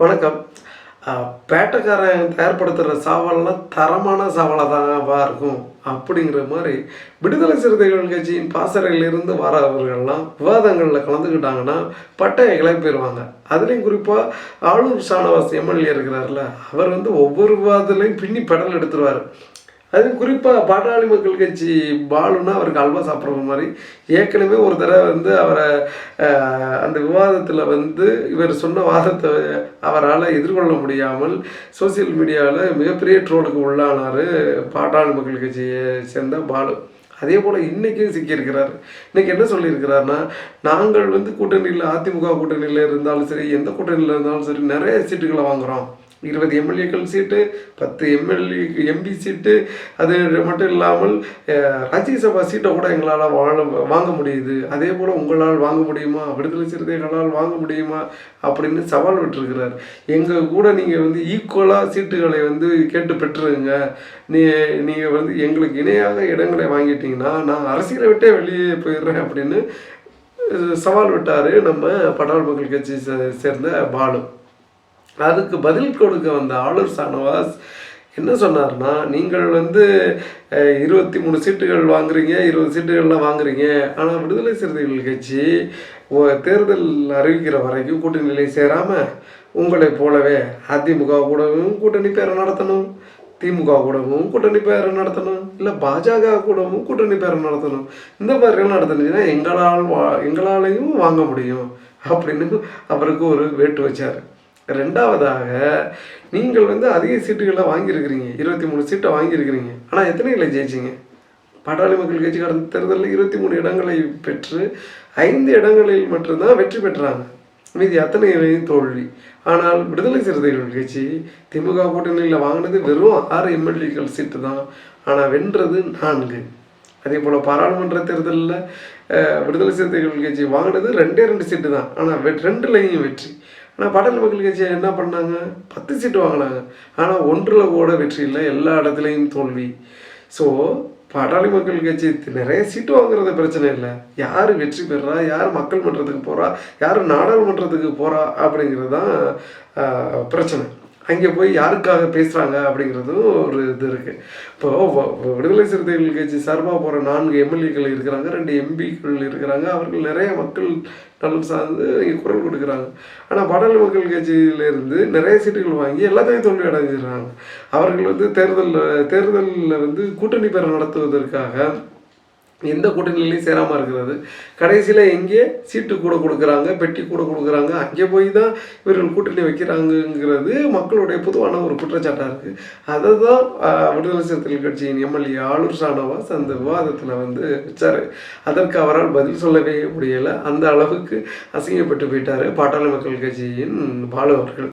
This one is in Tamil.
வணக்கம். பேட்டைக்காரன் தயார்படுத்துகிற சாவல்லாம் தரமான சாவலாக தான்வா இருக்கும் அப்படிங்கிற மாதிரி விடுதலை சிறுத்தைகள் கட்சியின் பாசறையிலிருந்து வரவர்கள்லாம் விவாதங்களில் கலந்துக்கிட்டாங்கன்னா பட்டையை கிளப்பிடுவாங்க அதுலேயும் குறிப்பாக ஆளுநர் ஷானவாஸ் எம்எல்ஏ இருக்கிறார்ல அவர் வந்து ஒவ்வொரு விவாதத்துலையும் பின்னி பெடல் எடுத்துருவார். அது குறிப்பாக பாட்டாளி மக்கள் கட்சி பாலுன்னா அவருக்கு அல்வா சாப்பிட்ற மாதிரி. ஏற்கனவே ஒரு தடவை வந்து அவரை அந்த விவாதத்தில் வந்து இவர் சொன்ன வாதத்தை அவரால் எதிர்கொள்ள முடியாமல் சோசியல் மீடியாவில் மிகப்பெரிய ட்ரோலுக்கு உள்ளானார் பாட்டாளி மக்கள் கட்சியை சேர்ந்த பாலு. அதே போல் இன்றைக்கும் சிக்கியிருக்கிறார். இன்றைக்கி என்ன சொல்லியிருக்கிறாருன்னா நாங்கள் வந்து கூட்டணியில் அதிமுக கூட்டணியில் இருந்தாலும் சரி எந்த கூட்டணியில் இருந்தாலும் சரி நிறைய சீட்டுகளை வாங்குகிறோம் இருபது எம்எல்ஏக்கள் சீட்டு பத்து எம்எல்ஏ எம்பி சீட்டு அது மட்டும் இல்லாமல் ராஜ்யசபா சீட்டை கூட எங்களால் வாழ வாங்க முடியுது. அதே போல் உங்களால் வாங்க முடியுமா? விடுதலை சிறுத்தைகளால் வாங்க முடியுமா? அப்படின்னு சவால் விட்டுருக்கிறார். எங்கள் கூட நீங்கள் வந்து ஈக்குவலாக சீட்டுகளை வந்து கேட்டு பெற்றுருங்க. நீ நீங்கள் வந்து எங்களுக்கு இணையாக இடங்களை வாங்கிட்டு கேட்டிங்கன்னா நான் அரசியலை விட்டே வெளியே போயிடுறேன் அப்படின்னு சவால் விட்டார் நம்ம பட்டாள் மக்கள் கட்சி சே- சேர்ந்த பாலு அதுக்கு பதில் கொடுக்க வந்த ஆளுர் சானவாஸ் என்ன சொன்னார்னா நீங்கள் வந்து இருபத்தி மூணு சீட்டுகள் வாங்குறீங்க இருபது சீட்டுகள்லாம் வாங்குறீங்க. ஆனால் விடுதலை சிறுத்தைகள் கட்சி தேர்தல் அறிவிக்கிற வரைக்கும் கூட்டணியிலே சேராமல் உங்களை போலவே அதிமுக கூடவும் கூட்டணி பேரை நடத்தணும். திமுக கூடவும் கூட்டணி பேரம் நடத்தணும். இல்லை பாஜக கூடவும் கூட்டணி பேரம் நடத்தணும். இந்த மாதிரிலாம் நடத்தினீங்கன்னா எங்களால் வா எங்களாலையும் வாங்க முடியும் அப்படின்னு அவருக்கு ஒரு வேட்டு வச்சார். ரெண்டாவதாக நீங்கள் வந்து அதிக சீட்டுகளை வாங்கியிருக்கிறீங்க. இருபத்தி மூணு சீட்டை வாங்கியிருக்கிறீங்க. ஆனால் எத்தனை ஜெயிச்சிங்க? பாட்டாளி மக்கள் கட்சி கடந்த தேர்தலில் இருபத்தி மூணு இடங்களை பெற்று ஐந்து இடங்களில் மட்டும்தான் வெற்றி பெற்றாங்க. மீதி அத்தனையிலையும் தோல்வி. ஆனால் விடுதலை சிறுத்தைகள் கட்சி திமுக கூட்டணியில் வாங்கினது வெறும் ஆறு எம்எல்ஏக்கள் சீட்டு தான். ஆனால் வென்றது நான்கு. அதே போல் பாராளுமன்ற தேர்தலில் விடுதலை சிறுத்தைகள் கட்சி வாங்கினது ரெண்டே ரெண்டு சீட்டு தான். ஆனால் வெ ரெண்டுலையும் வெற்றி. ஆனால் பாடல் மக்கள் கட்சி என்ன பண்ணாங்க? பத்து சீட்டு வாங்கினாங்க. ஆனால் ஒன்றில் கூட வெற்றி இல்லை. எல்லா இடத்துலையும் தோல்வி. ஸோ பாட்டாளி மக்கள் கட்சி நிறைய சீட்டு வாங்குறது பிரச்சனை இல்லை. யார் வெற்றி பெறா? யார் மக்கள் மன்றத்துக்கு போகிறா யார் நாடாளுமன்றத்துக்கு போகிறா அப்படிங்கிறது தான் ஆஹ், பிரச்சனை. அங்கே போய் யாருக்காக பேசுகிறாங்க அப்படிங்கிறதும் ஒரு இது இருக்குது இப்போ விடுதலை சிறுத்தைகள் கட்சி சார்பாக போகிற நான்கு எம்எல்ஏக்கள் இருக்கிறாங்க ரெண்டு எம்பிக்கள் இருக்கிறாங்க. அவர்கள் நிறைய மக்கள் நலன் சார்ந்து இங்கே குரல் கொடுக்குறாங்க. ஆனால் பாட்டாளி மக்கள் கட்சியிலேருந்து நிறைய சீட்டுகள் வாங்கி எல்லாத்தையும் தோல்வி அடைஞ்சிடுறாங்க. அவர்கள் வந்து தேர்தலில் தேர்தலில் வந்து கூட்டணி பெற நடத்துவதற்காக எந்த கூட்டணிலையும் சேராமல் இருக்கிறது. கடைசியில் எங்கே சீட்டு கூட கொடுக்குறாங்க பெட்டி கூட கொடுக்குறாங்க அங்கே போய் தான் இவர்கள் கூட்டணி வைக்கிறாங்கங்கிறது மக்களுடைய பொதுவான ஒரு குற்றச்சாட்டாக இருக்குது அதை தான் விடுதலை சிறுத்தைகள் கட்சியின் எம்எல்ஏ ஆளுர் ஷானவாஸ் அந்த விவாதத்தில் வந்து வச்சார். அதற்கு அவரால் பதில் சொல்லவே முடியலை. அந்த அளவுக்கு அசிங்கப்பட்டு போயிட்டார் பாட்டாளி மக்கள் கட்சியின் பாலு அவர்கள்